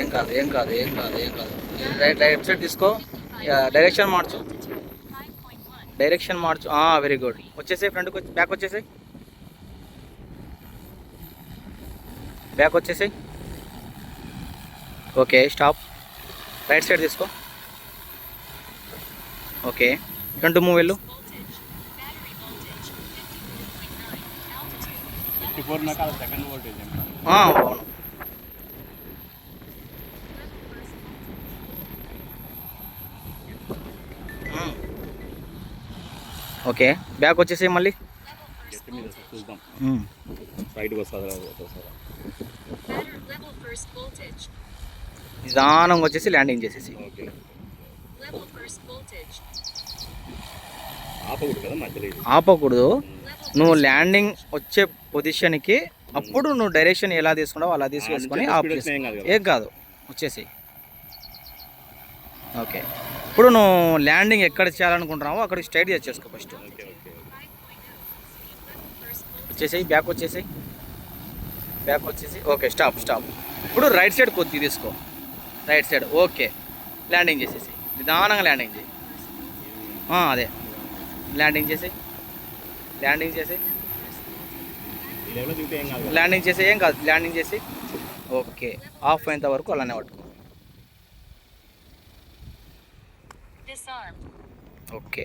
ఏం కాదు ఏం కాదు ఏం కాదు ఏం కాదు. రైట్ రైట్ సైడ్ తీసుకో. డైరెక్షన్ మార్చు. డైరెక్షన్ మార్చు. వెరీ గుడ్ వచ్చేసాయి ఫ్రంట్కి వచ్చి బ్యాక్ వచ్చేసాయి. బ్యాక్ వచ్చేసాయి. ఓకే స్టాప్ రైట్ సైడ్ తీసుకో. ఓకే ఫ్రంట్ మూవ్ వెళ్ళు. ఫోర్ సెకండ్ వోల్టేజ్ అవును. ఓకే. బ్యాక్ వచ్చేసాయి మళ్ళీ? చూద్దాం. రైట్కి వస్తుందా. నిదానంగా వచ్చేసి ల్యాండింగ్ చేసేసి. ఆపకూడదు కదా మధ్యలో ఇది? ఆపకూడదు. Level నువ్వు ల్యాండింగ్ వచ్చే పొజిషన్కి అప్పుడు నువ్వు డైరెక్షన్ ఎలా తీసుకున్నావు అలా తీసుకేసుకొని ఆ, ఆఫ్ speed చేసుకో వచ్చినా ఏం కాదు కదా? ఏం కాదు. వచ్చేసి ఓకే. ఇప్పుడు నువ్వు ల్యాండింగ్ ఎక్కడ చేయాలనుకుంటున్నావో అక్కడికి స్ట్రైట్ చేసుకో ఫస్ట్. వచ్చేసాయి బ్యాక్ వచ్చేసాయి. బ్యాక్ వచ్చేసి ఓకే స్టాప్ స్టాప్. ఇప్పుడు రైట్ సైడ్ కొద్ది తీసుకో. Right side okay. ల్యాండింగ్ చేసేసి నిదానంగా ల్యాండింగ్ చేయి. అదే. ల్యాండింగ్ చేసి ల్యాండింగ్ చేసి? ల్యాండింగ్ చేసి ఏం కాదు. ల్యాండింగ్ చేసి ఓకే. ఆఫ్ అయ్యేంత వరకు అలానే పట్టుకో. Disarmed. ఓకే